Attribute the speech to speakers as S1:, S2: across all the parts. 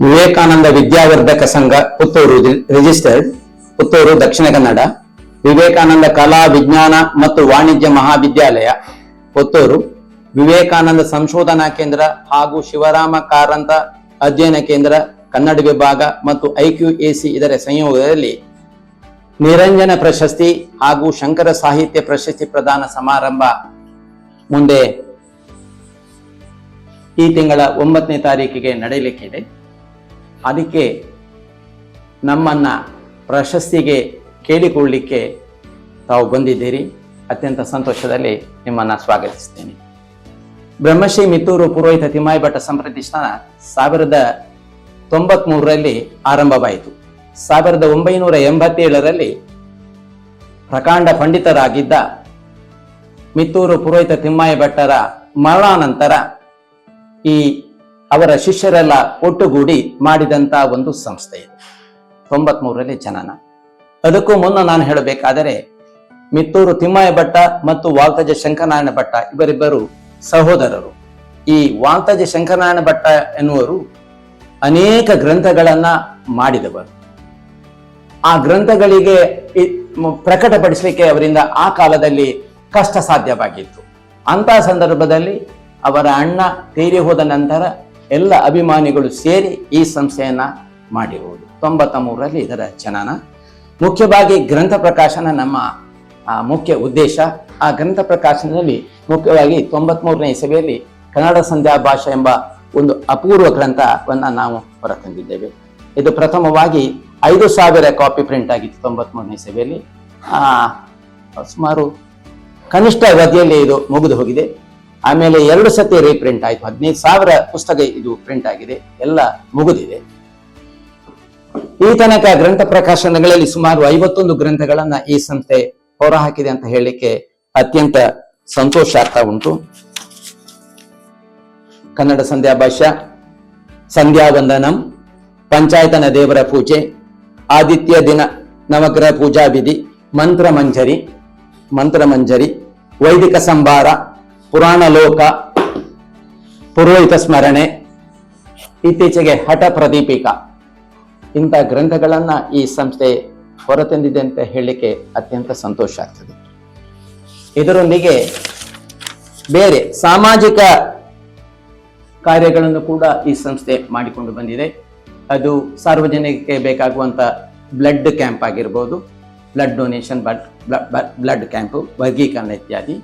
S1: ವಿವೇಕಾನಂದ ವಿದ್ಯಾವರ್ಧಕ ಸಂಘ, ಪುತ್ತೂರು ರಿಜಿಸ್ಟರ್ಡ್ ಪುತ್ತೂರು, ದಕ್ಷಿಣ ಕನ್ನಡ, ವಿವೇಕಾನಂದ ಕಲಾ ವಿಜ್ಞಾನ ಮತ್ತು ವಾಣಿಜ್ಯ ಮಹಾವಿದ್ಯಾಲಯ, ಪುತ್ತೂರು, ವಿವೇಕಾನಂದ ಸಂಶೋಧನಾ ಕೇಂದ್ರ ಹಾಗೂ ಶಿವರಾಮ ಕಾರಂತ ಅಧ್ಯಯನ ಕೇಂದ್ರ, ಕನ್ನಡ ವಿಭಾಗ ಮತ್ತು ಐಕ್ಯುಎಸಿ ಇದರ ಸಂಯೋಗದಲ್ಲಿ ನಿರಂಜನ ಪ್ರಶಸ್ತಿ ಹಾಗೂ ಶಂಕರ ಸಾಹಿತ್ಯ ಪ್ರಶಸ್ತಿ ಪ್ರದಾನ ಸಮಾರಂಭ ಮುಂದೆ ಈ ತಿಂಗಳ ಒಂಬತ್ತನೇ ತಾರೀಕಿಗೆ ನಡೆಯಲಿಕ್ಕಿದೆ. ಅದಕ್ಕೆ ನಮ್ಮನ್ನು ಪ್ರಶಸ್ತಿಗೆ ಕೇಳಿಕೊಳ್ಳಲಿಕ್ಕೆ ತಾವು ಬಂದಿದ್ದೀರಿ. ಅತ್ಯಂತ ಸಂತೋಷದಲ್ಲಿ ನಿಮ್ಮನ್ನು ಸ್ವಾಗತಿಸ್ತೇನೆ. ಬ್ರಹ್ಮಶ್ರೀ ಮಿತ್ತೂರು ಪುರೋಹಿತ ತಿಮ್ಮಾಯಿ ಭಟ್ಟ ಸಂಪ್ರತಿಷ್ಠಾನ ಸಾವಿರದ ತೊಂಬತ್ಮೂರರಲ್ಲಿ ಆರಂಭವಾಯಿತು. ಸಾವಿರದ ಒಂಬೈನೂರ ಎಂಬತ್ತೇಳರಲ್ಲಿ ಪ್ರಕಾಂಡ ಪಂಡಿತರಾಗಿದ್ದ ಮಿತ್ತೂರು ಪುರೋಹಿತ ತಿಮ್ಮಾಯಿ ಭಟ್ಟರ ಮರಣಾನಂತರ ಈ ಅವರ ಶಿಷ್ಯರೆಲ್ಲ ಒಟ್ಟುಗೂಡಿ ಮಾಡಿದಂತ ಒಂದು ಸಂಸ್ಥೆ ಇದು. ತೊಂಬತ್ಮೂರರಲ್ಲಿ ಜನನ. ಅದಕ್ಕೂ ಮುನ್ನ ನಾನು ಹೇಳಬೇಕಾದರೆ, ಮಿತ್ತೂರು ತಿಮ್ಮಯ್ಯ ಭಟ್ಟ ಮತ್ತು ವಾಲ್ತಜ ಶಂಕರನಾರಾಯಣ ಭಟ್ಟ ಇವರಿಬ್ಬರು ಸಹೋದರರು. ಈ ವಾಲ್ತಜ ಶಂಕರನಾರಾಯಣ ಭಟ್ಟ ಎನ್ನುವರು ಅನೇಕ ಗ್ರಂಥಗಳನ್ನ ಮಾಡಿದವರು. ಆ ಗ್ರಂಥಗಳಿಗೆ ಪ್ರಕಟಪಡಿಸಲಿಕ್ಕೆ ಅವರಿಂದ ಆ ಕಾಲದಲ್ಲಿ ಕಷ್ಟ ಸಾಧ್ಯವಾಗಿತ್ತು. ಅಂತ ಸಂದರ್ಭದಲ್ಲಿ ಅವರ ಅಣ್ಣ ತೀರಿ ಹೋದ ನಂತರ ಎಲ್ಲ ಅಭಿಮಾನಿಗಳು ಸೇರಿ ಈ ಸಂಸ್ಥೆಯನ್ನ ಮಾಡಿರುವುದು ತೊಂಬತ್ತ ಮೂರರಲ್ಲಿ ಇದರ ಜನನ. ಮುಖ್ಯವಾಗಿ ಗ್ರಂಥ ಪ್ರಕಾಶನ ನಮ್ಮ ಮುಖ್ಯ ಉದ್ದೇಶ. ಆ ಗ್ರಂಥ ಪ್ರಕಾಶನದಲ್ಲಿ ಮುಖ್ಯವಾಗಿ ತೊಂಬತ್ಮೂರನೇ ಇಸವಿಯಲ್ಲಿ ಕನ್ನಡ ಸಂಧ್ಯಾ ಭಾಷೆ ಎಂಬ ಒಂದು ಅಪೂರ್ವ ಗ್ರಂಥವನ್ನು ನಾವು ಹೊರತಂದಿದ್ದೇವೆ. ಇದು ಪ್ರಥಮವಾಗಿ ಐದು ಸಾವಿರ ಕಾಪಿ ಪ್ರಿಂಟ್ ಆಗಿತ್ತು ತೊಂಬತ್ಮೂರನೇ ಇಸವಿಯಲ್ಲಿ ಸುಮಾರು ಕನಿಷ್ಠ ಅವಧಿಯಲ್ಲಿ ಇದು ಮುಗಿದು ಹೋಗಿದೆ. ಆಮೇಲೆ ಎರಡು ಸತಿ ರೀಪ್ರಿಂಟ್ ಆಯ್ತು. ಹದಿನೈದು ಸಾವಿರ ಪುಸ್ತಕ ಇದು ಪ್ರಿಂಟ್ ಆಗಿದೆ. ಎಲ್ಲ ಮುಗಿದಿದೆ. ಈ ತನಕ ಗ್ರಂಥ ಪ್ರಕಾಶನಗಳಲ್ಲಿ ಸುಮಾರು ಐವತ್ತೊಂದು ಗ್ರಂಥಗಳನ್ನ ಈ ಸಂಸ್ಥೆ ಹೊರಹಾಕಿದೆ ಅಂತ ಹೇಳಲಿಕ್ಕೆ ಅತ್ಯಂತ ಸಂತೋಷ ಆಗ್ತಾ ಉಂಟು. ಕನ್ನಡ ಸಂಧ್ಯಾ ಭಾಷ್ಯ, ಸಂಧ್ಯಾ ಪಂಚಾಯತನ ದೇವರ ಪೂಜೆ, ಆದಿತ್ಯ ದಿನ ನವಗ್ರಹ ಪೂಜಾ ವಿಧಿ, ಮಂತ್ರ ಮಂಜರಿ ಮಂತ್ರ ಮಂಜರಿ, ವೈದಿಕ ಸಂಭಾರ ಪುರಾಣ ಲೋಕ, ಪುರೋಹಿತ ಸ್ಮರಣೆ, ಇತ್ತೀಚೆಗೆ ಹಠ ಪ್ರದೀಪಿಕ. ಇಂಥ ಗ್ರಂಥಗಳನ್ನು ಈ ಸಂಸ್ಥೆ ಹೊರತಂದಿದೆ ಅಂತ ಹೇಳಲಿಕ್ಕೆ ಅತ್ಯಂತ ಸಂತೋಷ ಆಗ್ತದೆ. ಇದರೊಂದಿಗೆ ಬೇರೆ ಸಾಮಾಜಿಕ ಕಾರ್ಯಗಳನ್ನು ಕೂಡ ಈ ಸಂಸ್ಥೆ ಮಾಡಿಕೊಂಡು ಬಂದಿದೆ. ಅದು ಸಾರ್ವಜನಿಕರಿಗೆ ಬೇಕಾಗುವಂಥ ಬ್ಲಡ್ ಕ್ಯಾಂಪ್ ಆಗಿರ್ಬೋದು, ಬ್ಲಡ್ ಡೊನೇಷನ್ ಬ್ಲಡ್ ಕ್ಯಾಂಪು, ವರ್ಗೀಕರಣ ಇತ್ಯಾದಿ.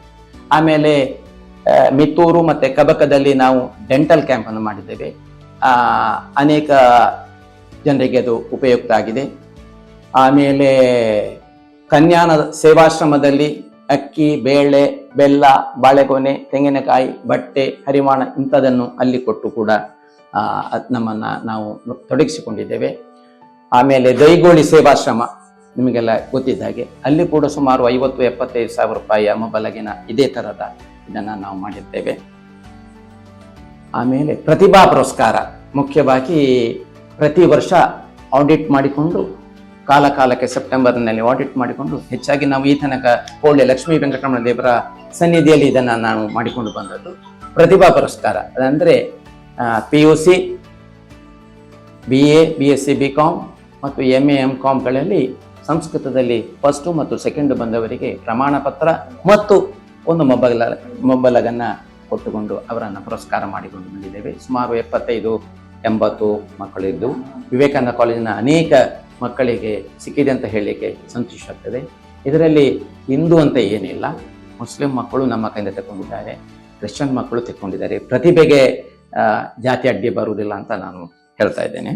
S1: ಆಮೇಲೆ ಮಿತ್ತೂರು ಮತ್ತೆ ಕಬಕದಲ್ಲಿ ನಾವು ಡೆಂಟಲ್ ಕ್ಯಾಂಪ್ ಅನ್ನು ಮಾಡಿದ್ದೇವೆ. ಅನೇಕ ಜನರಿಗೆ ಅದು ಉಪಯುಕ್ತ ಆಗಿದೆ. ಆಮೇಲೆ ಕನ್ಯಾನ ಸೇವಾಶ್ರಮದಲ್ಲಿ ಅಕ್ಕಿ, ಬೇಳೆ, ಬೆಲ್ಲ, ಬಾಳೆಗೊನೆ, ತೆಂಗಿನಕಾಯಿ, ಬಟ್ಟೆ, ಹರಿವಾಣ ಇಂಥದನ್ನು ಅಲ್ಲಿ ಕೊಟ್ಟು ಕೂಡ ನಮ್ಮನ್ನು ನಾವು ತೊಡಗಿಸಿಕೊಂಡಿದ್ದೇವೆ. ಆಮೇಲೆ ದೈಗೋಳಿ ಸೇವಾಶ್ರಮ ನಿಮಗೆಲ್ಲ ಗೊತ್ತಿದ್ದ ಹಾಗೆ ಅಲ್ಲಿ ಕೂಡ ಸುಮಾರು ಐವತ್ತು ಎಪ್ಪತ್ತೈದು ಸಾವಿರ ರೂಪಾಯಿಯ ಮೊಬಲಗಿನ ಇದೇ ತರದ ಇದನ್ನ ನಾವು ಮಾಡಿರ್ತೇವೆ. ಆಮೇಲೆ ಪ್ರತಿಭಾ ಪುರಸ್ಕಾರ. ಮುಖ್ಯವಾಗಿ ಪ್ರತಿ ವರ್ಷ ಆಡಿಟ್ ಮಾಡಿಕೊಂಡು ಕಾಲ ಕಾಲಕ್ಕೆ ಸೆಪ್ಟೆಂಬರ್ನಲ್ಲಿ ಆಡಿಟ್ ಮಾಡಿಕೊಂಡು, ಹೆಚ್ಚಾಗಿ ನಾವು ಈ ತನಕ ಹೋಳ್ಳೆ ಲಕ್ಷ್ಮೀ ವೆಂಕಟರಮಣ ದೇವರ ಸನ್ನಿಧಿಯಲ್ಲಿ ಇದನ್ನು ನಾವು ಮಾಡಿಕೊಂಡು ಬಂದದ್ದು. ಪ್ರತಿಭಾ ಪುರಸ್ಕಾರ. ಅದಂದರೆ P U C B A B S C B com ಮತ್ತು ಎಂ ಎ ಎಂ ಕಾಮ್ಗಳಲ್ಲಿ ಸಂಸ್ಕೃತದಲ್ಲಿ ಫಸ್ಟು ಮತ್ತು ಸೆಕೆಂಡು ಬಂದವರಿಗೆ ಪ್ರಮಾಣ ಪತ್ರ ಮತ್ತು ಒಂದು ಮೊಬಲ, ಮೊಬಲಗನ್ನು ಕೊಟ್ಟುಕೊಂಡು ಅವರನ್ನು ಪುರಸ್ಕಾರ ಮಾಡಿಕೊಂಡು ಬಂದಿದ್ದೇವೆ. ಸುಮಾರು ಎಪ್ಪತ್ತೈದು, ಎಂಬತ್ತು ಮಕ್ಕಳಿದ್ದು. ವಿವೇಕಾನಂದ ಕಾಲೇಜಿನ ಅನೇಕ ಮಕ್ಕಳಿಗೆ ಸಿಕ್ಕಿದೆ ಅಂತ ಹೇಳಲಿಕ್ಕೆ ಸಂತೋಷ ಆಗ್ತದೆ. ಇದರಲ್ಲಿ ಹಿಂದೂ ಅಂತ ಏನಿಲ್ಲ. ಮುಸ್ಲಿಂ ಮಕ್ಕಳು ನಮ್ಮ ಕೈಯಿಂದ ತಗೊಂಡಿದ್ದಾರೆ ಕ್ರಿಶ್ಚಿಯನ್ ಮಕ್ಕಳು ತೆಕ್ಕೊಂಡಿದ್ದಾರೆ. ಪ್ರತಿಭೆಗೆ ಜಾತಿ ಅಡ್ಡಿ ಬರುವುದಿಲ್ಲ ಅಂತ ನಾನು ಹೇಳ್ತಾ ಇದ್ದೇನೆ.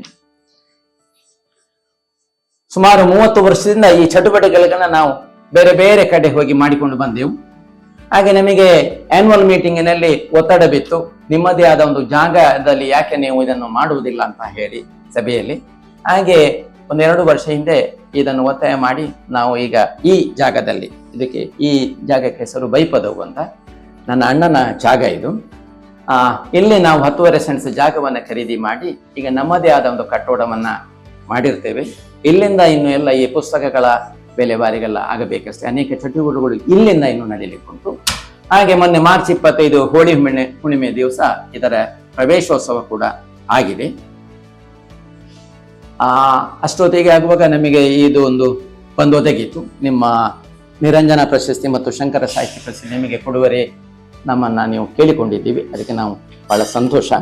S1: ಸುಮಾರು ಮೂವತ್ತು ವರ್ಷದಿಂದ ಈ ಚಟುವಟಿಕೆಗಳನ್ನ ನಾವು ಬೇರೆ ಬೇರೆ ಕಡೆ ಹೋಗಿ ಮಾಡಿಕೊಂಡು ಬಂದೆವು. ಹಾಗೆ ನಮಗೆ ಆನ್ಯುವಲ್ ಮೀಟಿಂಗಿನಲ್ಲಿ ಒತ್ತಡ ಬಿತ್ತು. ನಿಮ್ಮದೇ ಆದ ಒಂದು ಜಾಗದಲ್ಲಿ ಯಾಕೆ ನೀವು ಇದನ್ನು ಮಾಡುವುದಿಲ್ಲ ಅಂತ ಹೇಳಿ ಸಭೆಯಲ್ಲಿ. ಹಾಗೆ ಒಂದೆರಡು ವರ್ಷ ಹಿಂದೆ ಇದನ್ನು ಒತ್ತಾಯ ಮಾಡಿ ನಾವು ಈಗ ಈ ಜಾಗದಲ್ಲಿ, ಇದಕ್ಕೆ ಈ ಜಾಗಕ್ಕೆ ಹೆಸರು ಬೈಪದವು ಅಂತ. ನನ್ನ ಅಣ್ಣನ ಜಾಗ ಇದು. ಇಲ್ಲಿ ನಾವು ಹತ್ತುವರೆ ಸೆಂಟ್ಸ್ ಜಾಗವನ್ನು ಖರೀದಿ ಮಾಡಿ ಈಗ ನಮ್ಮದೇ ಆದ ಒಂದು ಕಟ್ಟೋಡವನ್ನ ಮಾಡಿರ್ತೇವೆ. ಇಲ್ಲಿಂದ ಇನ್ನು ಎಲ್ಲ ಈ ಪುಸ್ತಕಗಳ ಬೆಲೆವಾರಿಗೆಲ್ಲ ಆಗಬೇಕಷ್ಟೇ. ಅನೇಕ ಚಟುವಟಿಕೆಗಳು ಇಲ್ಲಿಂದ ಇನ್ನು ನಡೀಲಿಕ್ಕೆ ಉಂಟು. ಹಾಗೆ ಮೊನ್ನೆ ಮಾರ್ಚ್ ಇಪ್ಪತ್ತೈದು ಹೋಳಿ ಹುಣ್ಣಿಮೆ ಹುಣ್ಣಿಮೆ ದಿವಸ ಇದರ ಪ್ರವೇಶೋತ್ಸವ ಕೂಡ ಆಗಿದೆ. ಆ, ಅಷ್ಟೊತ್ತಿಗೆ ಆಗುವಾಗ ನಮಗೆ ಇದು ಒಂದು ಬಂದು ಒದಗಿತು. ನಿಮ್ಮ ನಿರಂಜನ ಪ್ರಶಸ್ತಿ ಮತ್ತು ಶಂಕರ ಸಾಹಿತ್ಯ ಪ್ರಶಸ್ತಿ ನಿಮಗೆ ಕೊಡುವರೆ ನಮ್ಮನ್ನ ನೀವು ಕೇಳಿಕೊಂಡಿದ್ದೀವಿ. ಅದಕ್ಕೆ ನಾವು ಬಹಳ ಸಂತೋಷ.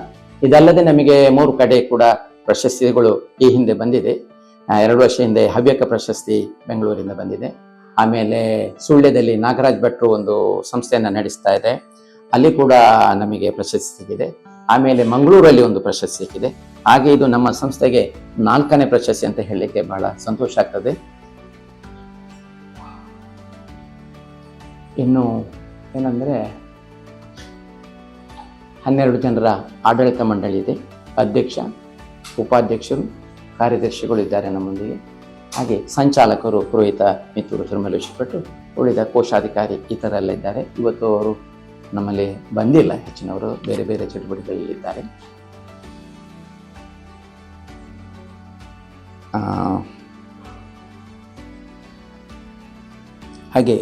S1: ಇದಲ್ಲದೆ ನಮಗೆ ಮೂರು ಕಡೆ ಕೂಡ ಪ್ರಶಸ್ತಿಗಳು ಈ ಹಿಂದೆ ಬಂದಿದೆ. ಎರಡು ವರ್ಷ ಹಿಂದೆ ಹವ್ಯಕ ಪ್ರಶಸ್ತಿ ಬೆಂಗಳೂರಿಂದ ಬಂದಿದೆ. ಆಮೇಲೆ ಸುಳ್ಯದಲ್ಲಿ ನಾಗರಾಜ್ ಭಟ್ರು ಒಂದು ಸಂಸ್ಥೆಯನ್ನು ನಡೆಸ್ತಾ ಇದೆ. ಅಲ್ಲಿ ಕೂಡ ನಮಗೆ ಪ್ರಶಸ್ತಿ ಸಿಕ್ಕಿದೆ. ಆಮೇಲೆ ಮಂಗಳೂರಲ್ಲಿ ಒಂದು ಪ್ರಶಸ್ತಿ ಸಿಕ್ಕಿದೆ. ಹಾಗೆ ಇದು ನಮ್ಮ ಸಂಸ್ಥೆಗೆ ನಾಲ್ಕನೇ ಪ್ರಶಸ್ತಿ ಅಂತ ಹೇಳಲಿಕ್ಕೆ ಬಹಳ ಸಂತೋಷ ಆಗ್ತದೆ. ಇನ್ನು ಏನಂದರೆ, ಹನ್ನೆರಡು ಜನರ ಆಡಳಿತ ಮಂಡಳಿ ಇದೆ. ಅಧ್ಯಕ್ಷ, ಉಪಾಧ್ಯಕ್ಷರು ಕಾರ್ಯದರ್ಶಿಗಳು ಇದ್ದಾರೆ ನಮ್ಮೊಂದಿಗೆ ಹಾಗೆ ಸಂಚಾಲಕರು ಪುರೋಹಿತ ಮಿತ್ರರು ತಿರುಮಲೇಶ್ ಭಟ್ರು ಉಳಿದ ಕೋಶಾಧಿಕಾರಿ ಈ ಥರ ಎಲ್ಲ ಇದ್ದಾರೆ ಇವತ್ತು ಅವರು ನಮ್ಮಲ್ಲಿ ಬಂದಿಲ್ಲ. ಹೆಚ್ಚಿನವರು ಬೇರೆ ಬೇರೆ ಚಟುವಟಿಕೆಗಳಲ್ಲಿದ್ದಾರೆ. ಆ, ಹಾಗೆ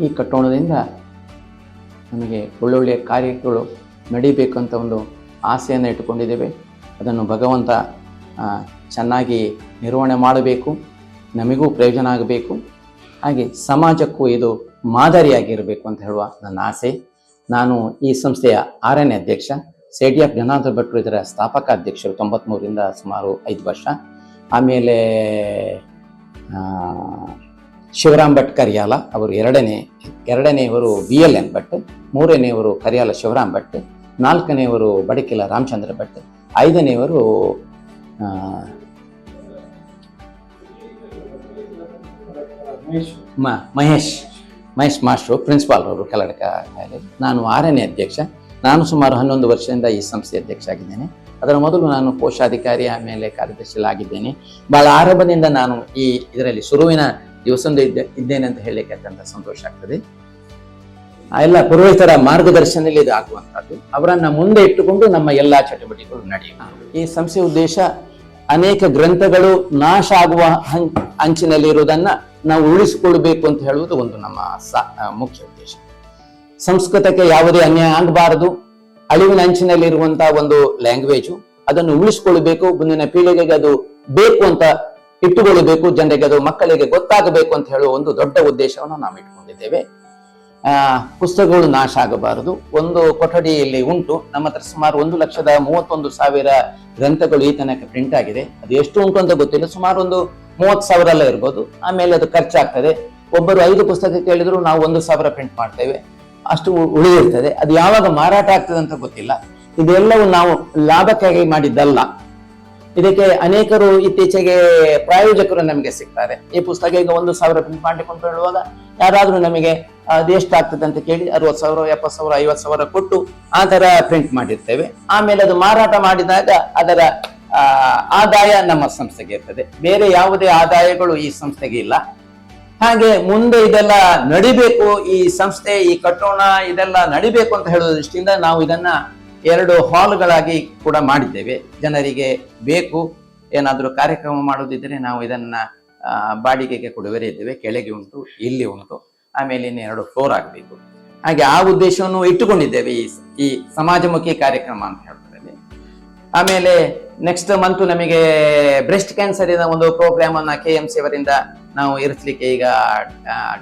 S1: ಈ ಕಟ್ಟೋಣದಿಂದ ನಮಗೆ ಒಳ್ಳೊಳ್ಳೆಯ ಕಾರ್ಯಗಳು ನಡೀಬೇಕಂತ ಒಂದು ಆಸೆಯನ್ನು ಇಟ್ಟುಕೊಂಡಿದ್ದೇವೆ. ಅದನ್ನು ಭಗವಂತ ಚೆನ್ನಾಗಿ ನಿರ್ವಹಣೆ ಮಾಡಬೇಕು, ನಮಗೂ ಪ್ರಯೋಜನ ಆಗಬೇಕು. ಹಾಗೆ ಸಮಾಜಕ್ಕೂ ಇದು ಮಾದರಿಯಾಗಿರಬೇಕು ಅಂತ ಹೇಳುವ ನನ್ನ ಆಸೆ. ನಾನು ಈ ಸಂಸ್ಥೆಯ ಆರನೇ ಅಧ್ಯಕ್ಷ ಸೇಡಿಯಾಫ್ ಜನಾರ್ದನ ಭಟ್ರು ಇದರ ಸ್ಥಾಪಕ ಅಧ್ಯಕ್ಷರು ತೊಂಬತ್ಮೂರಿಂದ ಸುಮಾರು ಐದು ವರ್ಷ. ಆಮೇಲೆ ಶಿವರಾಮ್ ಭಟ್ ಕರಿಯಾಲ ಅವರು ಎರಡನೇ, ಎರಡನೆಯವರು ಬಿ ಎಲ್ ಎನ್ ಭಟ್, ಮೂರನೆಯವರು ಕರಿಯಾಲ ಶಿವರಾಮ್ ಭಟ್, ನಾಲ್ಕನೆಯವರು ಬಡಕಿಲ ರಾಮಚಂದ್ರ ಭಟ್, ಐದನೆಯವರು ಮಹೇಶ್ ಮಹೇಶ್ ಮಾಸ್ಟ್ರು, ಪ್ರಿನ್ಸಿಪಾಲ್ ಅವರು ಕಲಡಕ ಕಾಲೇಜ್ ನಾನು ಆರನೇ ಅಧ್ಯಕ್ಷ. ನಾನು ಸುಮಾರು ಹನ್ನೊಂದು ವರ್ಷದಿಂದ ಈ ಸಂಸ್ಥೆ ಅಧ್ಯಕ್ಷ ಆಗಿದ್ದೇನೆ. ಅದರ ಮೊದಲು ನಾನು ಕೋಶಾಧಿಕಾರಿ ಆಮೇಲೆ ಕಾರ್ಯದರ್ಶಿಲಾಗಿದ್ದೇನೆ ಬಹಳ ಆರಂಭದಿಂದ ನಾನು ಈ ಇದರಲ್ಲಿ ಶುರುವಿನ ದಿವಸಂದು ಇದ್ದೆ, ಇದ್ದೇನೆ ಅಂತ ಹೇಳಲಿಕ್ಕೆ ಅತ್ಯಂತ ಸಂತೋಷ ಆಗ್ತದೆ. ಎಲ್ಲ ಪುರೋಹಿತರ ಮಾರ್ಗದರ್ಶನದಲ್ಲಿ ಇದು ಆಗುವಂತಹದ್ದು ಅವರನ್ನ ಮುಂದೆ ಇಟ್ಟುಕೊಂಡು ನಮ್ಮ ಎಲ್ಲಾ ಚಟುವಟಿಕೆಗಳು ನಡೆಯುವ ಈ ಸಂಸ್ಥೆಯ ಉದ್ದೇಶ ಅನೇಕ ಗ್ರಂಥಗಳು ನಾಶ ಆಗುವ ಅಂಚಿನಲ್ಲಿ ಇರುವುದನ್ನ ನಾವು ಉಳಿಸಿಕೊಳ್ಬೇಕು ಅಂತ ಹೇಳುವುದು ಒಂದು ನಮ್ಮ ಮುಖ್ಯ ಉದ್ದೇಶ. ಸಂಸ್ಕೃತಕ್ಕೆ ಯಾವುದೇ ಅನ್ಯಾಯ ಆಗಬಾರದು. ಅಳಿವಿನ ಅಂಚಿನಲ್ಲಿ ಇರುವಂತಹ ಒಂದು ಲ್ಯಾಂಗ್ವೇಜು ಅದನ್ನು ಉಳಿಸಿಕೊಳ್ಬೇಕು. ಮುಂದಿನ ಪೀಳಿಗೆಗೆ ಅದು ಬೇಕು ಅಂತ ಇಟ್ಟುಕೊಳ್ಳಬೇಕು. ಜನರಿಗೆ ಅದು ಮಕ್ಕಳಿಗೆ ಗೊತ್ತಾಗಬೇಕು ಅಂತ ಹೇಳುವ ಒಂದು ದೊಡ್ಡ ಉದ್ದೇಶವನ್ನು ನಾವು ಇಟ್ಕೊಂಡಿದ್ದೇವೆ ಪುಸ್ತಕಗಳು ನಾಶ ಆಗಬಾರದು. ಒಂದು ಕೊಠಡಿಯಲ್ಲಿ ಉಂಟು. ನಮ್ಮ ಹತ್ರ ಸುಮಾರು ಒಂದು ಲಕ್ಷದ ಮೂವತ್ತೊಂದು ಸಾವಿರ ಗ್ರಂಥಗಳು ಈ ತನಕ ಪ್ರಿಂಟ್ ಆಗಿದೆ. ಅದು ಎಷ್ಟು ಉಂಟು ಅಂತ ಗೊತ್ತಿಲ್ಲ. ಸುಮಾರು ಒಂದು ಮೂವತ್ತು ಸಾವಿರ ಎಲ್ಲ ಇರ್ಬೋದು. ಆಮೇಲೆ ಅದು ಖರ್ಚಾಗ್ತದೆ. ಒಬ್ಬರು ಐದು ಪುಸ್ತಕ ಕೇಳಿದ್ರು ನಾವು ಒಂದು ಸಾವಿರ ಪ್ರಿಂಟ್ ಮಾಡ್ತೇವೆ. ಅಷ್ಟು ಉಳಿದಿರ್ತದೆ. ಅದು ಯಾವಾಗ ಮಾರಾಟ ಆಗ್ತದೆ ಅಂತ ಗೊತ್ತಿಲ್ಲ. ಇದೆಲ್ಲವೂ ನಾವು ಲಾಭಕ್ಕಾಗಿ ಮಾಡಿದ್ದಲ್ಲ. ಇದಕ್ಕೆ ಅನೇಕರು ಇತ್ತೀಚೆಗೆ ಪ್ರಾಯೋಜಕರು ನಮಗೆ ಸಿಗ್ತಾರೆ. ಈ ಪುಸ್ತಕ ಈಗ ಒಂದು ಸಾವಿರ ಪ್ರಿಂಟ್ ಮಾಡಿಕೊಂಡು ಹೇಳುವಾಗ, ಯಾರಾದ್ರೂ ನಮಗೆ ಅದು ಎಷ್ಟಾಗ್ತದೆ ಅಂತ ಕೇಳಿ ಅರವತ್ತು ಸಾವಿರ, ಎಪ್ಪತ್ತು ಸಾವಿರ, ಐವತ್ತು ಸಾವಿರ ಕೊಟ್ಟು ಆ ತರ ಪ್ರಿಂಟ್ ಮಾಡಿರ್ತೇವೆ. ಆಮೇಲೆ ಅದು ಮಾರಾಟ ಮಾಡಿದಾಗ ಅದರ ಆದಾಯ ನಮ್ಮ ಸಂಸ್ಥೆಗೆ ಇರ್ತದೆ. ಬೇರೆ ಯಾವುದೇ ಆದಾಯಗಳು ಈ ಸಂಸ್ಥೆಗೆ ಇಲ್ಲ. ಹಾಗೆ ಮುಂದೆ ಇದೆಲ್ಲ ನಡಿಬೇಕು, ಈ ಸಂಸ್ಥೆ, ಈ ಕಟ್ಟೋಣ, ಇದೆಲ್ಲ ನಡಿಬೇಕು ಅಂತ ಹೇಳುವ ದೃಷ್ಟಿಯಿಂದ ನಾವು ಇದನ್ನ ಎರಡು ಹಾಲ್ಗಳಾಗಿ ಕೂಡ ಮಾಡಿದ್ದೇವೆ. ಜನರಿಗೆ ಬೇಕು, ಏನಾದರೂ ಕಾರ್ಯಕ್ರಮ ಮಾಡೋದಿದ್ದರೆ ನಾವು ಇದನ್ನು ಬಾಡಿಗೆಗೆ ಕೊಡುವರೆ ಇದ್ದೇವೆ ಕೆಳಗೆ ಉಂಟು, ಇಲ್ಲಿ ಉಂಟು. ಆಮೇಲೆ ಇನ್ನು ಎರಡು ಫ್ಲೋರ್ ಆಗಬೇಕು. ಹಾಗೆ ಆ ಉದ್ದೇಶವನ್ನು ಇಟ್ಟುಕೊಂಡಿದ್ದೇವೆ ಈ ಈ ಸಮಾಜಮುಖಿ ಕಾರ್ಯಕ್ರಮ ಅಂತ ಹೇಳ್ತಾರೆ. ಆಮೇಲೆ ನೆಕ್ಸ್ಟ್ ಮಂತ್ ನಮಗೆ ಬ್ರೆಸ್ಟ್ ಕ್ಯಾನ್ಸರ್ ಇನ ಒಂದು ಪ್ರೋಗ್ರಾಮ್ ಅನ್ನ ಕೆ ಎಂ ಸಿ ಅವರಿಂದ ನಾವು ಇರಿಸಲಿಕ್ಕೆ ಈಗ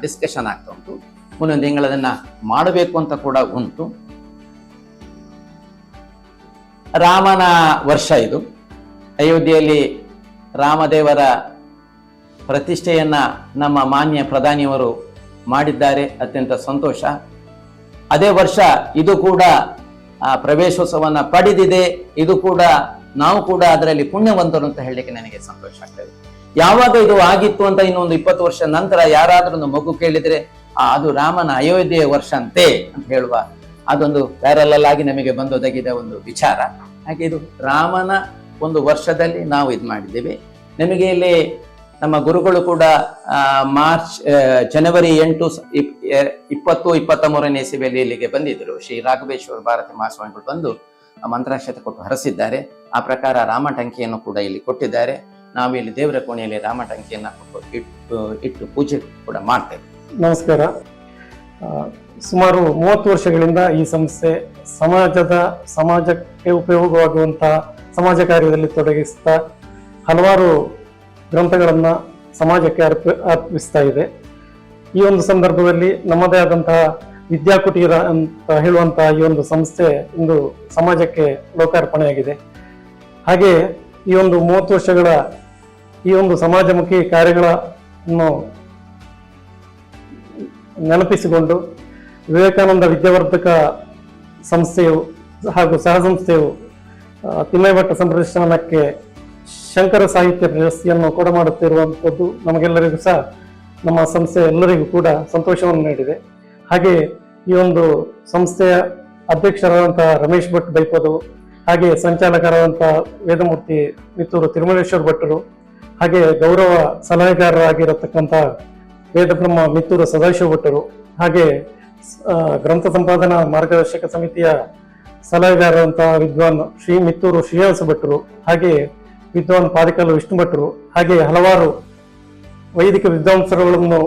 S1: ಡಿಸ್ಕಷನ್ ಆಗ್ತಾ ಉಂಟು. ಮುಂದೊಂದು ತಿಂಗಳದನ್ನು ಮಾಡಬೇಕು ಅಂತ ಕೂಡ ಉಂಟು. ರಾಮನ ವರ್ಷ ಇದು. ಅಯೋಧ್ಯೆಯಲ್ಲಿ ರಾಮದೇವರ ಪ್ರತಿಷ್ಠೆಯನ್ನ ನಮ್ಮ ಮಾನ್ಯ ಪ್ರಧಾನಿಯವರು ಮಾಡಿದ್ದಾರೆ ಅತ್ಯಂತ ಸಂತೋಷ. ಅದೇ ವರ್ಷ ಇದು ಕೂಡ ಆ, ಪ್ರವೇಶೋತ್ಸವವನ್ನು ಪಡೆದಿದೆ. ಇದು ಕೂಡ ನಾವು ಕೂಡ ಅದರಲ್ಲಿ ಪುಣ್ಯವಂತರು ಅಂತ ಹೇಳಲಿಕ್ಕೆ ನನಗೆ ಸಂತೋಷ ಆಗ್ತದೆ. ಯಾವಾಗ ಇದು ಆಗಿತ್ತು ಅಂತ ಇನ್ನೊಂದು ಇಪ್ಪತ್ತು ವರ್ಷ ನಂತರ ಯಾರಾದರೂ ಮಗು ಕೇಳಿದರೆ ಅದು ರಾಮನ ಅಯೋಧ್ಯೆಯ ವರ್ಷ ಅಂತೆ ಅಂತ ಹೇಳುವ ಅದೊಂದು ಪ್ಯಾರಲಲ್ ಆಗಿ ನಮಗೆ ಬಂದೊದಗಿದ ಒಂದು ವಿಚಾರ. ಹಾಗೆ ಇದು ರಾಮನ ಒಂದು ವರ್ಷದಲ್ಲಿ ನಾವು ಇದು ಮಾಡಿದ್ದೇವೆ. ನಮಗೆ ಇಲ್ಲಿ ನಮ್ಮ ಗುರುಗಳು ಕೂಡ ಮಾರ್ಚ್ ಜನವರಿ ಎಂಟು ಇಪ್ಪತ್ತು ಇಪ್ಪತ್ತ ಮೂರನೇ ಇಸವಿಯಲ್ಲಿ ಇಲ್ಲಿಗೆ ಬಂದಿದ್ದರು. ಶ್ರೀ ರಾಘವೇಶ್ವರ ಭಾರತಿ ಮಹಾಸ್ವಾಮಿಗಳು ಬಂದು ಮಂತ್ರಾಕ್ಷತೆ ಕೊಟ್ಟು ಹರಸಿದ್ದಾರೆ. ಆ ಪ್ರಕಾರ ರಾಮಟಂಕಿಯನ್ನು ಕೂಡ ಇಲ್ಲಿ ಕೊಟ್ಟಿದ್ದಾರೆ. ನಾವು ಇಲ್ಲಿ ದೇವರ ಕೋಣೆಯಲ್ಲಿ ರಾಮಟಂಕಿಯನ್ನು ಕೊಟ್ಟು ಇಟ್ಟು ಇಟ್ಟು ಪೂಜೆ ಕೂಡ ಮಾಡ್ತೇವೆ.
S2: ನಮಸ್ಕಾರ. ಸುಮಾರು ಮೂವತ್ತು ವರ್ಷಗಳಿಂದ ಈ ಸಂಸ್ಥೆ ಸಮಾಜದ, ಸಮಾಜಕ್ಕೆ ಉಪಯೋಗವಾಗುವಂತಹ ಸಮಾಜ ಕಾರ್ಯದಲ್ಲಿ ತೊಡಗಿಸ್ತಾ ಹಲವಾರು ಗ್ರಂಥಗಳನ್ನು ಸಮಾಜಕ್ಕೆ ಅರ್ಪ, ಅರ್ಪಿಸ್ತಾ ಇದೆ. ಈ ಒಂದು ಸಂದರ್ಭದಲ್ಲಿ ನಮ್ಮದೇ ಆದಂತಹ ವಿದ್ಯಾಕುಟೀರ ಅಂತ ಹೇಳುವಂತಹ ಈ ಒಂದು ಸಂಸ್ಥೆ ಇಂದು ಸಮಾಜಕ್ಕೆ ಲೋಕಾರ್ಪಣೆಯಾಗಿದೆ. ಹಾಗೆ ಈ ಒಂದು ಮೂವತ್ತು ವರ್ಷಗಳ ಈ ಒಂದು ಸಮಾಜಮುಖಿ ಕಾರ್ಯಗಳನ್ನು ನೆನಪಿಸಿಕೊಂಡು ವಿವೇಕಾನಂದ ವಿದ್ಯಾವರ್ಧಕ ಸಂಸ್ಥೆಯು ಹಾಗೂ ಸಹ ಸಂಸ್ಥೆಯು ಸಂಪ್ರದರ್ಶನಕ್ಕೆ ಶಂಕರ ಸಾಹಿತ್ಯ ಪ್ರಶಸ್ತಿಯನ್ನು ಕೊಡಮಾಡುತ್ತಿರುವಂಥದ್ದು ನಮಗೆಲ್ಲರಿಗೂ ಸಹ, ನಮ್ಮ ಸಂಸ್ಥೆ ಎಲ್ಲರಿಗೂ ಕೂಡ ಸಂತೋಷವನ್ನು ನೀಡಿದೆ. ಹಾಗೆ ಈ ಒಂದು ಸಂಸ್ಥೆಯ ಅಧ್ಯಕ್ಷರಾದಂತಹ ರಮೇಶ್ ಭಟ್ ಬೈಪದು ಹಾಗೆ ಸಂಚಾಲಕರಾದಂತಹ ವೇದಮೂರ್ತಿ ಮಿತ್ತೂರು ತಿರುಮಲೇಶ್ವರ ಭಟ್ಟರು ಹಾಗೆ ಗೌರವ ಸಲಹೆಗಾರರಾಗಿರತಕ್ಕಂಥ ವೇದಬ್ರಹ್ಮ ಮಿತ್ತೂರು ಸದಾಶಿವ ಭಟ್ಟರು ಹಾಗೆ ಗ್ರಂಥ ಸಂಪಾದನಾ ಮಾರ್ಗದರ್ಶಕ ಸಮಿತಿಯ ಸಲಹೆಗಾರರಂತಹ ವಿದ್ವಾನ್ ಶ್ರೀ ಮಿತ್ತೂರು ಶ್ರೀನಿವಾಸ ಭಟ್ರು, ಹಾಗೆ ವಿದ್ವಾನ್ ಪಾದಿಕಲ್ ವಿಷ್ಣು ಭಟ್ರು, ಹಾಗೆ ಹಲವಾರು ವೈದಿಕ ವಿದ್ವಾಂಸರುಗಳನ್ನು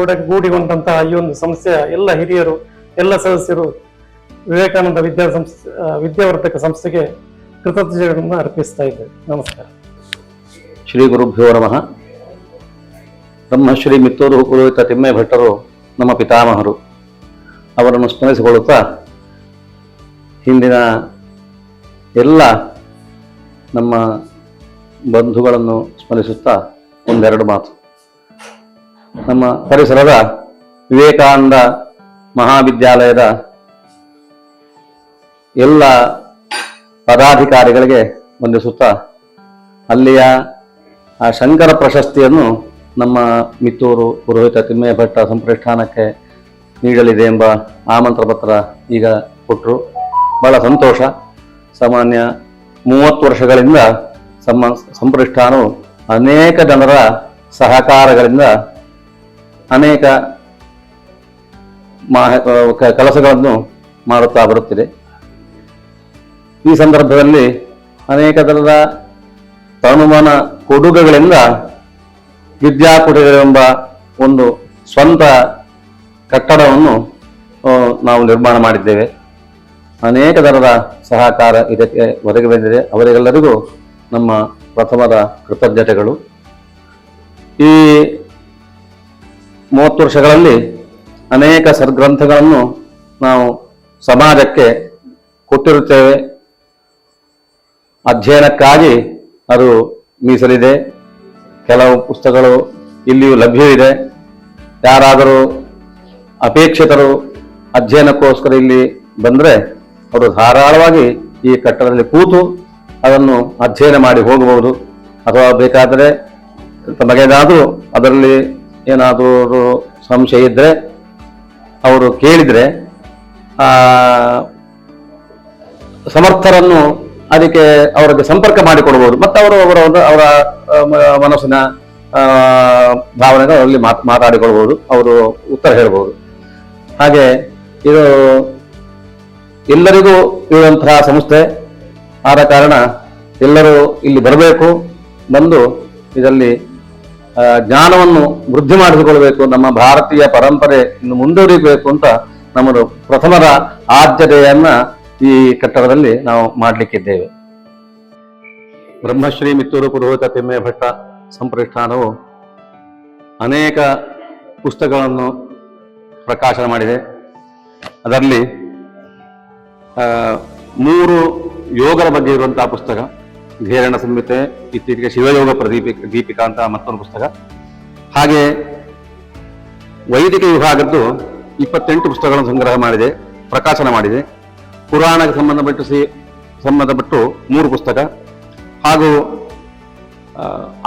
S2: ಒಡಗೂಡಿಕೊಂಡಂತಹ ಈ ಒಂದು ಸಂಸ್ಥೆಯ ಎಲ್ಲ ಹಿರಿಯರು, ಎಲ್ಲ ಸದಸ್ಯರು ವಿವೇಕಾನಂದ ವಿದ್ಯಾ ಸಂಸ್ಥೆ ವಿದ್ಯಾವರ್ಧಕ ಸಂಸ್ಥೆಗೆ ಕೃತಜ್ಞತೆಗಳನ್ನು ಅರ್ಪಿಸ್ತಾ ಇದ್ದೇವೆ. ನಮಸ್ಕಾರ.
S3: ಶ್ರೀ ಗುರುಭ್ಯೋ ನಮಃ. ಬ್ರಹ್ಮಶ್ರೀ ಮಿತ್ತೂರು ಪುರೋಹಿತ ತಿಮ್ಮೆ ಭಟ್ಟರು ನಮ್ಮ ಪಿತಾಮಹರು. ಅವರನ್ನು ಸ್ಮರಿಸಿಕೊಳ್ಳುತ್ತಾ ಹಿಂದಿನ ಎಲ್ಲ ನಮ್ಮ ಬಂಧುಗಳನ್ನು ಸ್ಮರಿಸುತ್ತಾ ಒಂದೆರಡು ಮಾತು. ನಮ್ಮ ಪರಿಸರದ ವಿವೇಕಾನಂದ ಮಹಾವಿದ್ಯಾಲಯದ ಎಲ್ಲ ಪದಾಧಿಕಾರಿಗಳಿಗೆ ವಂದಿಸುತ್ತಾ ಅಲ್ಲಿಯ ಆ ಶಂಕರ ಪ್ರಶಸ್ತಿಯನ್ನು ನಮ್ಮ ಮಿತ್ತೂರು ಪುರೋಹಿತ ತಿಮ್ಮಯ್ಯ ಭಟ್ಟ ಸಂಪ್ರಷ್ಠಾನಕ್ಕೆ ನೀಡಲಿದೆ ಎಂಬ ಆಮಂತ್ರ ಪತ್ರ ಈಗ ಕೊಟ್ಟರು ಬಹಳ ಸಂತೋಷ. ಸಾಮಾನ್ಯ ಮೂವತ್ತು ವರ್ಷಗಳಿಂದ ಸಮ ಸಂಪ್ರಷ್ಠಾನವು ಅನೇಕ ಜನರ ಸಹಕಾರಗಳಿಂದ ಅನೇಕ ಮಾಹ ಕೆಲಸಗಳನ್ನು ಮಾಡುತ್ತಾ ಬರುತ್ತಿದೆ. ಈ ಸಂದರ್ಭದಲ್ಲಿ ಅನೇಕ ಜನರ ತನುಮನ ಕೊಡುಗೆಗಳಿಂದ ವಿದ್ಯಾಕುಟಿಗಳೆಂಬ ಒಂದು ಸ್ವಂತ ಕಟ್ಟಡವನ್ನು ನಾವು ನಿರ್ಮಾಣ ಮಾಡಿದ್ದೇವೆ. ಅನೇಕ ಜನರ ಸಹಕಾರ ಇದಕ್ಕೆ ಒದಗಿ ಬಂದಿದೆ. ಅವರಿಗೆಲ್ಲರಿಗೂ ನಮ್ಮ ಪ್ರಥಮದ ಕೃತಜ್ಞತೆಗಳು. ಈ ಮೂವತ್ತು ವರ್ಷಗಳಲ್ಲಿ ಅನೇಕ ಸದ್ಗ್ರಂಥಗಳನ್ನು ನಾವು ಸಮಾಜಕ್ಕೆ ಕೊಟ್ಟಿರುತ್ತೇವೆ. ಅಧ್ಯಯನಕ್ಕಾಗಿ ಅದು ಮೀಸಲಿದೆ. ಕೆಲವು ಪುಸ್ತಕಗಳು ಇಲ್ಲಿಯೂ ಲಭ್ಯವಿದೆ. ಯಾರಾದರೂ ಅಪೇಕ್ಷಿತರು ಅಧ್ಯಯನಕ್ಕೋಸ್ಕರ ಇಲ್ಲಿ ಬಂದರೆ ಅವರು ಧಾರಾಳವಾಗಿ ಈ ಕಟ್ಟಡದಲ್ಲಿ ಕೂತು ಅದನ್ನು ಅಧ್ಯಯನ ಮಾಡಿ ಹೋಗಬಹುದು. ಅಥವಾ ಬೇಕಾದರೆ ತಮಗೇನಾದರೂ ಅದರಲ್ಲಿ ಏನಾದರೂ ಸಂಶಯ ಇದ್ದರೆ ಅವರು ಕೇಳಿದರೆ ಸಮರ್ಥರನ್ನು ಅದಕ್ಕೆ ಅವರಿಗೆ ಸಂಪರ್ಕ ಮಾಡಿಕೊಡ್ಬೋದು. ಮತ್ತು ಅವರು ಅವರ ಒಂದು- ಅವರ ಮನಸ್ಸಿನ ಭಾವನೆಗಳು ಅಲ್ಲಿ ಮಾತು, ಮಾತಾಡಿಕೊಳ್ಬೋದು. ಅವರು ಉತ್ತರ ಹೇಳ್ಬೋದು. ಹಾಗೆ ಇದು ಎಲ್ಲರಿಗೂ ಇರುವಂತಹ ಸಂಸ್ಥೆ ಆದ ಕಾರಣ ಎಲ್ಲರೂ ಇಲ್ಲಿ ಬರಬೇಕು, ಬಂದು ಇದರಲ್ಲಿ ಜ್ಞಾನವನ್ನು ವೃದ್ಧಿ ಮಾಡಿಸಿಕೊಳ್ಬೇಕು, ನಮ್ಮ ಭಾರತೀಯ ಪರಂಪರೆ ಇನ್ನು ಮುಂದುವರಿಬೇಕು ಅಂತ ನಮ್ಮದು ಪ್ರಥಮರ ಆದ್ಯತೆಯನ್ನ ಈ ಕಟ್ಟಡದಲ್ಲಿ ನಾವು ಮಾಡಲಿಕ್ಕಿದ್ದೇವೆ. ಬ್ರಹ್ಮಶ್ರೀ ಮಿತ್ತೂರು ಪುರೋಹಿತ ತಿಮ್ಮೆ ಭಟ್ಟ ಸಂಪ್ರಷ್ಠಾನವು ಅನೇಕ ಪುಸ್ತಕಗಳನ್ನು ಪ್ರಕಾಶನ ಮಾಡಿದೆ. ಅದರಲ್ಲಿ ಮೂರು ಯೋಗರ ಬಗ್ಗೆ ಇರುವಂತಹ ಪುಸ್ತಕ ಧೀರಣ ಸಂಹಿತೆ, ಇತ್ತೀಚೆಗೆ ಶಿವಯೋಗ ಪ್ರದೀಪಿ ದೀಪಿಕಾ ಅಂತ ಮತ್ತೊಂದು ಪುಸ್ತಕ. ಹಾಗೆ ವೈದಿಕ ವಿಭಾಗದ್ದು ಇಪ್ಪತ್ತೆಂಟು ಪುಸ್ತಕಗಳನ್ನು ಸಂಗ್ರಹ ಮಾಡಿದೆ, ಪ್ರಕಾಶನ ಮಾಡಿದೆ. ಪುರಾಣಕ್ಕೆ ಸಂಬಂಧಪಟ್ಟು ಸಿ, ಸಂಬಂಧಪಟ್ಟು ಮೂರು ಪುಸ್ತಕ. ಹಾಗೂ